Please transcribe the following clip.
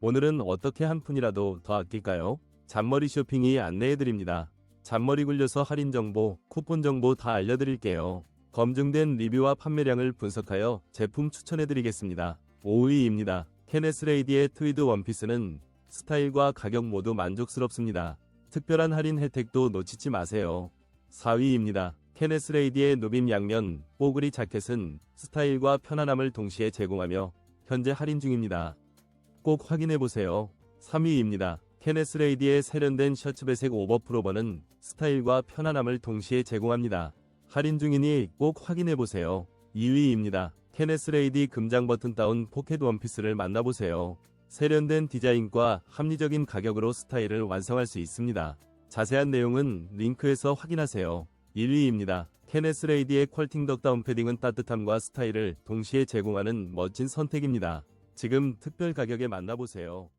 오늘은 어떻게 한 푼이라도 더 아낄까요? 잔머리 쇼핑이 안내해드립니다. 잔머리 굴려서 할인 정보, 쿠폰 정보 다 알려드릴게요. 검증된 리뷰와 판매량을 분석하여 제품 추천해드리겠습니다. 5위입니다. 케네스레이디의 트위드 원피스는 스타일과 가격 모두 만족스럽습니다. 특별한 할인 혜택도 놓치지 마세요. 4위입니다. 케네스레이디의 누빔 양면 뽀글이 자켓은 스타일과 편안함을 동시에 제공하며 현재 할인 중입니다. 꼭 확인해보세요. 3위입니다. 케네스 레이디의 세련된 셔츠배색 오버프로버는 스타일과 편안함을 동시에 제공합니다. 할인 중이니 꼭 확인해보세요. 2위입니다. 케네스 레이디 금장 버튼 다운 포켓 원피스를 만나보세요. 세련된 디자인과 합리적인 가격으로 스타일을 완성할 수 있습니다. 자세한 내용은 링크에서 확인하세요. 1위입니다. 케네스 레이디의 퀄팅 덕다운 패딩은 따뜻함과 스타일을 동시에 제공하는 멋진 선택입니다. 지금 특별 가격에 만나보세요.